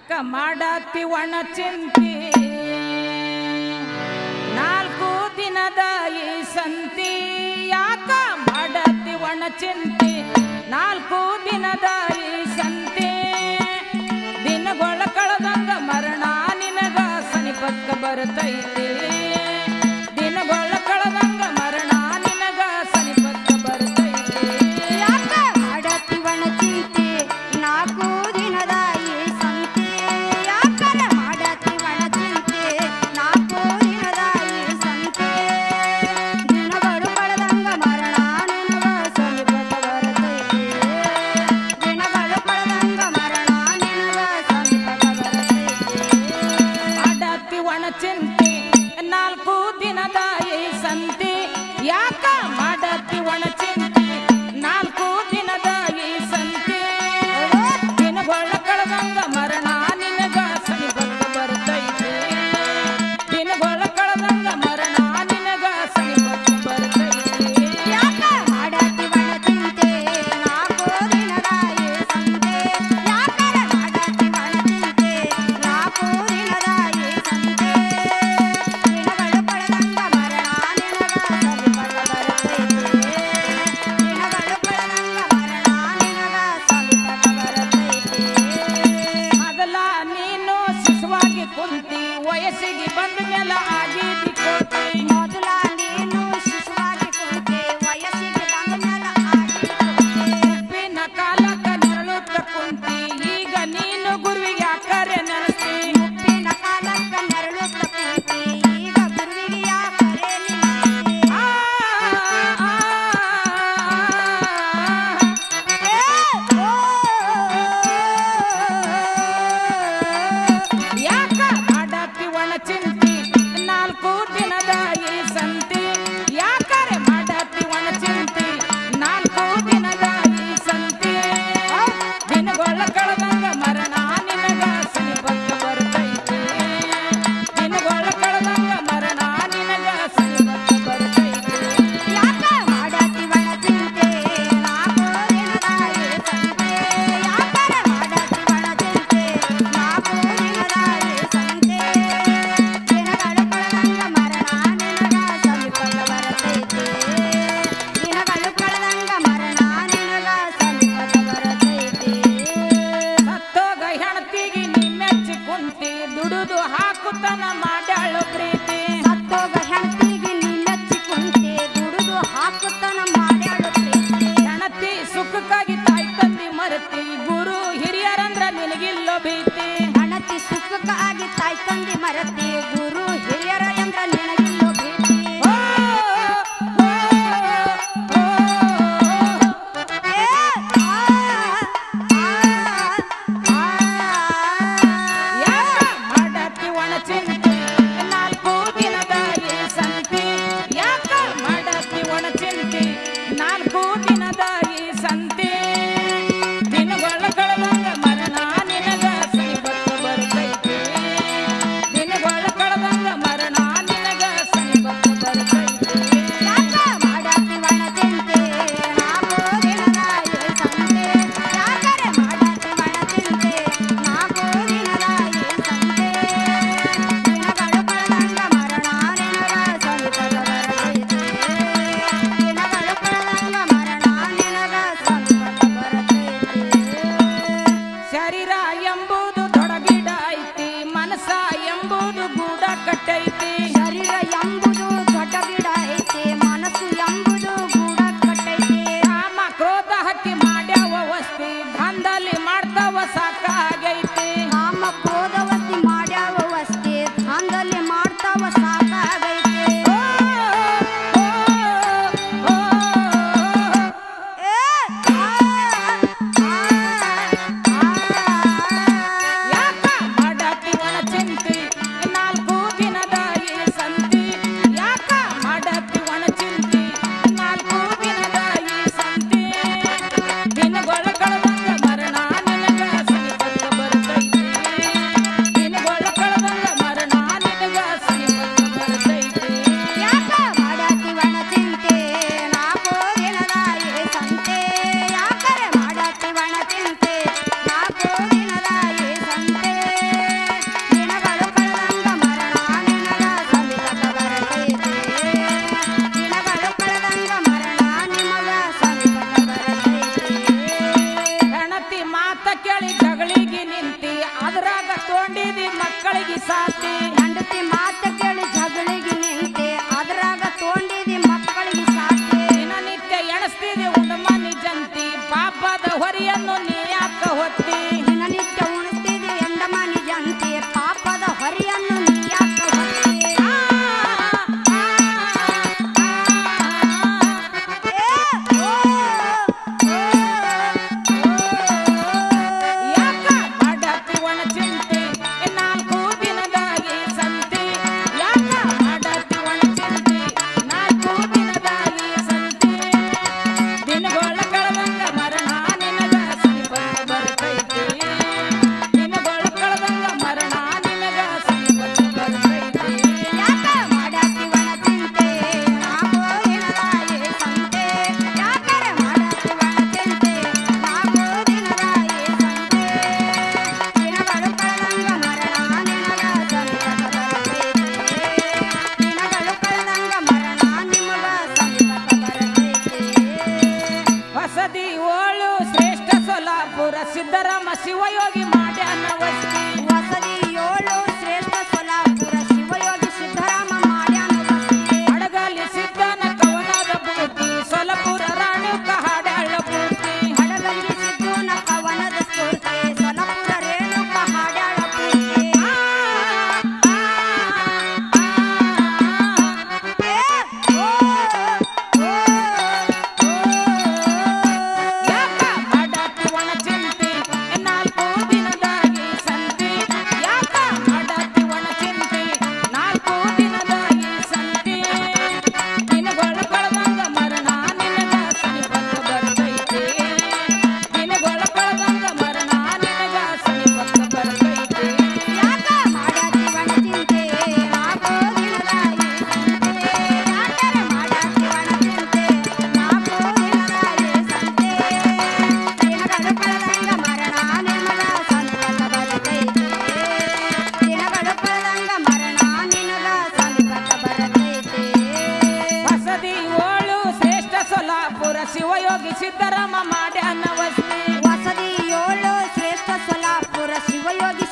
ಅಕ್ಕ ಮಾಡಾತಿ ಒಣ ಚಿಂತಿ ನಾಲ್ಕು ದಿನದ ಈ ಸಂತಿ ಯಾಕ ಮಾಡಾತಿ ಒಣ ಚಿಂತಿ ನಾಲ್ಕು ದಿನದ ಈ ಕುಂತಿ ವಯಸ್ಸಿಗೆ ಬಂದ ಮೇಲೆ ಆಗಿದೆ ದುಡುದು ಹಾಕುತನ ಮಾಡ್ಯಾಳು ಪ್ರೀತಿ. ಸತ್ತೋಗ ಹೆಂಡತಿಗೆ ನಿನ್ನಚ್ಚಿಕೊಂಡೆ ದುಡುದು ಹಾಕುತನ ಮಾಡ್ಯಾಳು ಪ್ರೀತಿ. ಹೆಣತಿ ಸುಖಕ್ಕಾಗಿ ತಾಯಿ ತಂದಿ ಮರೆತಿ ಗುರು ಹಿರಿಯರಂದ್ರ ನಿನಗಿಲ್ಲೋ ಭೀತಿ. ಹೆಣತಿ ಸುಖಕ್ಕಾಗಿ ತಾಯಿ ತಂದಿ ಮರೆತಿ ಹದಿಯೋಳು ಶ್ರೇಷ್ಠ ಸೊಲಾಪುರ ಸಿದ್ದರಾಮ ಶಿವಯೋಗಿ ಮಾಡಿ ಏಳು ಶ್ರೇಷ್ಠ ಸೊಲಾಪುರ ಶಿವಯೋಗಿ ಸಿದ್ದರಾಮ ಮಾಡ್ಯಾನ ವಸತಿ ವಸದಿ ಏಳು ಶ್ರೇಷ್ಠ ಸೊಲಾಪುರ ಶಿವಯೋಗಿ